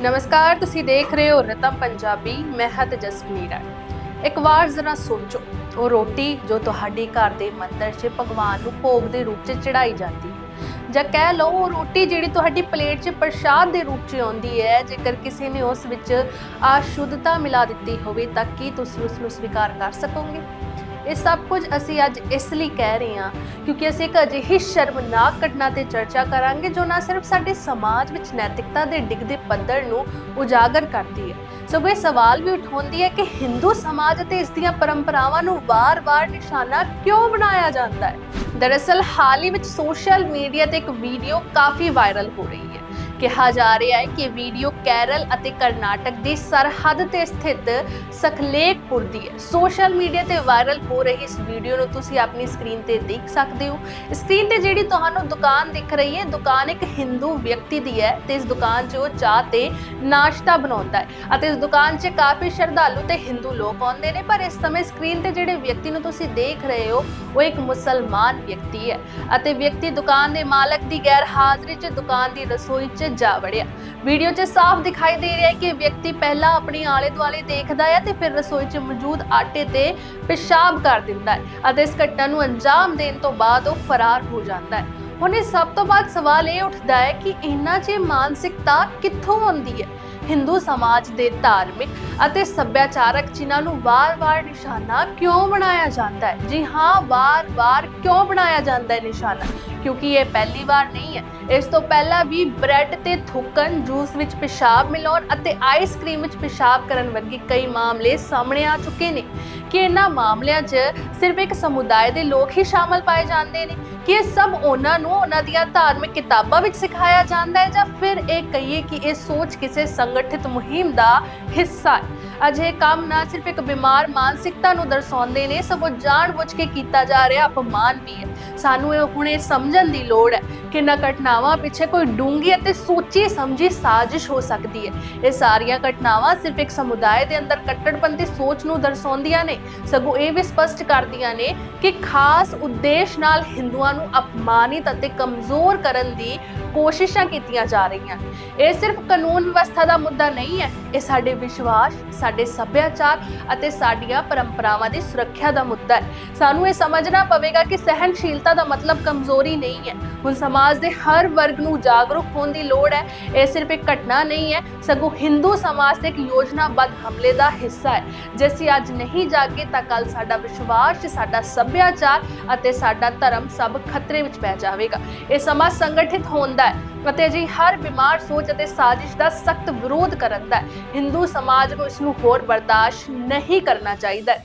ਨਮਸਕਾਰ, ਤੁਸੀਂ ਦੇਖ ਰਹੇ ਹੋ ਰਤਮ ਪੰਜਾਬੀ, ਮੈਂ ਹਾਂ ਤੇਜਸਵੀਰਾ ਇੱਕ ਵਾਰ ਜ਼ਰਾ ਸੋਚੋ, ਉਹ ਰੋਟੀ ਜੋ ਤੁਹਾਡੇ ਘਰ ਦੇ ਮੰਦਰ 'ਚ ਭਗਵਾਨ ਨੂੰ ਭੋਗ ਦੇ ਰੂਪ 'ਚ ਚੜਾਈ ਜਾਂਦੀ ਹੈ। ਜਾਂ ਕਹਿ ਲਓ, ਉਹ ਰੋਟੀ ਜਿਹੜੀ ਤੁਹਾਡੀ ਪਲੇਟ 'ਚ ਪ੍ਰਸ਼ਾਦ ਦੇ ਰੂਪ 'ਚ ਆਉਂਦੀ ਹੈ, ਜੇਕਰ ਕਿਸੇ ਨੇ ਉਸ ਵਿੱਚ ਅਸ਼ੁੱਧਤਾ ਮਿਲਾ ਦਿੱਤੀ ਹੋਵੇ, ਤਾਂ ਕੀ ਤੁਸੀਂ ਉਸ ਨੂੰ ਸਵੀਕਾਰ ਕਰ ਸਕੋਗੇ? ਇਹ ਸਭ ਕੁਝ ਅਸੀਂ ਅੱਜ ਇਸ ਲਈ ਕਹਿ ਰਹੇ ਹਾਂ ਕਿਉਂਕਿ ਅਸੀਂ ਇੱਕ ਅਜਿਹੀ ਸ਼ਰਮਨਾਕ ਘਟਨਾ ਤੇ ਚਰਚਾ ਕਰਾਂਗੇ ਜੋ ਨਾ ਸਿਰਫ ਸਾਡੇ ਸਮਾਜ ਵਿੱਚ ਨੈਤਿਕਤਾ ਦੇ ਡਿੱਗਦੇ ਪੱਧਰ ਨੂੰ ਉਜਾਗਰ ਕਰਦੀ ਹੈ। ਸਗੋਂ ਇਹ ਸਵਾਲ ਵੀ ਉਠਾਉਂਦੀ ਹੈ ਕਿ ਹਿੰਦੂ ਸਮਾਜ ਅਤੇ ਇਸ ਦੀਆਂ ਪਰੰਪਰਾਵਾਂ ਨੂੰ ਵਾਰ-ਵਾਰ ਨਿਸ਼ਾਨਾ ਕਿਉਂ ਬਣਾਇਆ ਜਾਂਦਾ ਹੈ? ਦਰਅਸਲ, ਹਾਲ ਹੀ ਵਿੱਚ ਸੋਸ਼ਲ ਮੀਡੀਆ ਤੇ ਇੱਕ ਵੀਡੀਓ ਕਾਫੀ ਵਾਇਰਲ ਹੋ ਰਹੀ ਹੈ। ਕਿਹਾ ਜਾ ਰਿਹਾ ਹੈ ਕਿ ਵੀਡੀਓ ਕੇਰਲ ਅਤੇ ਕਰਨਾਟਕ ਦੀ ਸਰਹੱਦ ਤੇ ਸਥਿਤ ਸਖਲੇਖਪੁਰ ਦੀ ਹੈ। ਸੋਸ਼ਲ ਮੀਡੀਆ ਤੇ ਵਾਇਰਲ ਹੋ ਰਹੀ ਇਸ ਵੀਡੀਓ ਨੂੰ ਤੁਸੀਂ ਆਪਣੀ ਸਕਰੀਨ ਤੇ ਦੇਖ ਸਕਦੇ ਹੋ। ਸਕਰੀਨ ਤੇ ਜਿਹੜੀ ਤੁਹਾਨੂੰ ਦੁਕਾਨ ਦਿਖ ਰਹੀ ਹੈ, ਦੁਕਾਨ ਇੱਕ ਹਿੰਦੂ ਵਿਅਕਤੀ ਦੀ ਹੈ ਤੇ ਇਸ ਦੁਕਾਨ 'ਚ ਉਹ ਚਾਹ ਤੇ ਨਾਸ਼ਤਾ ਬਣਾਉਂਦਾ ਹੈ ਅਤੇ ਇਸ ਦੁਕਾਨ 'ਚ ਕਾਫੀ ਸ਼ਰਧਾਲੂ ਤੇ ਹਿੰਦੂ ਲੋਕ ਆਉਂਦੇ ਨੇ। ਪਰ ਇਸ ਸਮੇਂ ਸਕਰੀਨ ਤੇ ਜਿਹੜੇ ਵਿਅਕਤੀ ਨੂੰ ਤੁਸੀਂ ਦੇਖ ਰਹੇ ਹੋ, ਉਹ ਇੱਕ ਮੁਸਲਮਾਨ ਵਿਅਕਤੀ ਹੈ ਅਤੇ ਵਿਅਕਤੀ ਦੁਕਾਨ ਦੇ ਮਾਲਕ ਦੀ ਗੈਰ ਹਾਜ਼ਰੀ 'ਚ ਦੁਕਾਨ ਦੀ ਰਸੋਈ 'ਚ ਜਾ ਵੜਿਆ। ਵੀਡੀਓ 'ਚ ਸਾਫ਼ ਦਿਖਾਈ ਦੇ ਰਿਹਾ ਹੈ ਕਿ ਵਿਅਕਤੀ ਪਹਿਲਾਂ ਆਪਣੀ ਆਲੇ ਦੁਆਲੇ ਦੇਖਦਾ ਹੈ ਤੇ ਫਿਰ ਰਸੋਈ 'ਚ ਮੌਜੂਦ ਆਟੇ ਤੇ ਪਿਸ਼ਾਬ ਕਰ ਦਿੰਦਾ ਹੈ ਅਤੇ ਇਸ ਘਟਨਾ ਨੂੰ ਅੰਜਾਮ ਦੇਣ ਤੋਂ ਬਾਅਦ ਉਹ ਫਰਾਰ ਹੋ ਜਾਂਦਾ ਹੈ। ਹੁਣ ਇਹ ਸਭ ਤੋਂ ਬਾਅਦ ਸਵਾਲ ਇਹ ਉੱਠਦਾ ਹੈ ਕਿ ਇਹਨਾਂ 'ਚ ਮਾਨਸਿਕਤਾ ਕਿੱਥੋਂ ਆਉਂਦੀ ਹੈ? ਹਿੰਦੂ ਸਮਾਜ ਦੇ ਧਾਰਮਿਕ ਅਤੇ ਸੱਭਿਆਚਾਰਕ ਚਿੰਨ੍ਹਾਂ ਨੂੰ ਵਾਰ-ਵਾਰ ਨਿਸ਼ਾਨਾ ਕਿਉਂ ਬਣਾਇਆ ਜਾਂਦਾ ਹੈ? ਜੀ ਹਾਂ, ਵਾਰ-ਵਾਰ ਕਿਉਂ ਬਣਾਇਆ ਜਾਂਦਾ ਹੈ ਨਿਸ਼ਾਨਾ? ਕਿਉਂਕਿ ਇਹ ਪਹਿਲੀ ਵਾਰ ਨਹੀਂ ਹੈ। ਇਸ ਤੋਂ ਪਹਿਲਾਂ ਵੀ ਬ੍ਰੈਡ ਤੇ ਥੁੱਕਣ, ਜੂਸ ਵਿੱਚ ਪਿਸ਼ਾਬ ਮਿਲਾਉਣ ਅਤੇ ਆਈਸਕ੍ਰੀਮ ਵਿੱਚ ਪਿਸ਼ਾਬ ਕਰਨ ਵਰਗੇ ਕਈ ਮਾਮਲੇ ਸਾਹਮਣੇ ਆ ਚੁੱਕੇ ਨੇ। ਕਿ ਇਹਨਾਂ ਮਾਮਲਿਆਂ 'ਚ ਸਿਰਫ ਇੱਕ ਸਮੁਦਾਇ ਦੇ ਲੋਕ ਹੀ ਸ਼ਾਮਲ ਪਾਏ ਜਾਂਦੇ ਨੇ। ਕਿ ਇਹ ਸਭ ਉਹਨਾਂ ਨੂੰ ਉਹਨਾਂ ਦੀਆਂ ਧਾਰਮਿਕ ਕਿਤਾਬਾਂ ਵਿੱਚ ਸਿਖਾਇਆ ਜਾਂਦਾ ਹੈ ਜਾਂ ਫਿਰ ਇਹ ਕਹੀਏ ਕਿ ਇਹ ਸੋਚ ਕਿਸੇ ਸੰਗਠਿਤ ਮੁਹਿੰਮ ਦਾ ਹਿੱਸਾ ਹੈ। ਅਜੇ ਕੰਮ ਨਾ ਸਿਰਫ ਇੱਕ ਬਿਮਾਰ ਮਾਨਸਿਕਤਾ ਨੂੰ ਦਰਸਾਉਂਦੇ ਨੇ, ਸਗੋਂ ਜਾਣਬੁੱਝ ਕੇ ਕੀਤਾ ਜਾ ਰਿਹਾ ਅਪਮਾਨ ਵੀ ਹੈ। ਸਾਨੂੰ ਇਹ ਹੁਣ ਇਹ ਸਮਝਣ ਦੀ ਲੋੜ ਹੈ ਕਿ ਇਹਨਾਂ ਘਟਨਾਵਾਂ ਪਿੱਛੇ ਕੋਈ ਡੂੰਗੀ ਅਤੇ ਸੋਚੀ ਸਮਝੀ ਸਾਜ਼ਿਸ਼ ਹੋ ਸਕਦੀ ਹੈ। ਇਹ ਸਾਰੀਆਂ ਘਟਨਾਵਾਂ ਸਿਰਫ ਇੱਕ ਸਮੁਦਾਇ ਦੇ ਅੰਦਰ ਕੱਟੜਪੰਥੀ ਸੋਚ ਨੂੰ ਦਰਸਾਉਂਦੀਆਂ ਨੇ। ਸਗੋਂ ਇਹ ਵੀ ਸਪਸ਼ਟ ਕਰਦੀਆਂ ਨੇ ਕਿ ਖਾਸ ਉਦੇਸ਼ ਨਾਲ ਹਿੰਦੂਆਂ ਨੂੰ ਅਪਮਾਨਿਤ ਅਤੇ ਕਮਜ਼ੋਰ ਕਰਨ ਦੀ ਕੋਸ਼ਿਸ਼ਾਂ ਕੀਤੀਆਂ ਜਾ ਰਹੀਆਂ ਇਹ ਸਿਰਫ ਕਾਨੂੰਨ ਵਿਵਸਥਾ ਦਾ ਮੁੱਦਾ ਨਹੀਂ ਹੈ। ਇਹ ਸਾਡੇ ਵਿਸ਼ਵਾਸ, ਸਾਡੇ ਸੱਭਿਆਚਾਰ ਅਤੇ ਸਾਡੀਆਂ ਪਰੰਪਰਾਵਾਂ ਦੀ ਸੁਰੱਖਿਆ ਦਾ ਮੁੱਦਾ ਹੈ। ਸਾਨੂੰ ਇਹ ਸਮਝਣਾ ਪਵੇਗਾ ਕਿ ਸਹਿਨਸ਼ੀਲਤਾ ਦਾ ਮਤਲਬ ਕਮਜ਼ੋਰੀ ਨਹੀਂ ਹੈ। ਹੁਣ ਸਮਾਜ ਦੇ ਹਰ ਵਰਗ ਨੂੰ ਜਾਗਰੂਕ ਹੋਣ ਦੀ ਲੋੜ ਹੈ। ਇਹ ਸਿਰਫ ਇੱਕ ਘਟਨਾ ਨਹੀਂ ਹੈ, ਸਗੋਂ ਹਿੰਦੂ ਸਮਾਜ ਦੇ ਇੱਕ ਯੋਜਨਾਬੱਧ ਹਮਲੇ ਦਾ ਹਿੱਸਾ ਹੈ। ਜੇ ਅਸੀਂ ਅੱਜ ਨਹੀਂ ਜਾਗੇ ਤਾਂ ਕੱਲ ਸਾਡਾ ਵਿਸ਼ਵਾਸ, ਸਾਡਾ ਸੱਭਿਆਚਾਰ ਅਤੇ ਸਾਡਾ ਧਰਮ ਸਭ ਖਤਰੇ ਵਿੱਚ ਪੈ ਜਾਵੇਗਾ। ਇਹ ਸਮਾਜ ਸੰਗਠਿਤ ਹੁੰਦਾ ਹੈ ਅਤੇ ਅਜਿਹੀ ਹਰ ਬਿਮਾਰ ਸੋਚ ਅਤੇ ਸਾਜ਼ਿਸ਼ ਦਾ ਸਖਤ ਵਿਰੋਧ ਕਰਨ ਦਾ ਹੈ। ਹਿੰਦੂ ਸਮਾਜ ਨੂੰ ਇਸ ਨੂੰ ਹੋਰ ਬਰਦਾਸ਼ਤ ਨਹੀਂ ਕਰਨਾ ਚਾਹੀਦਾ ਹੈ।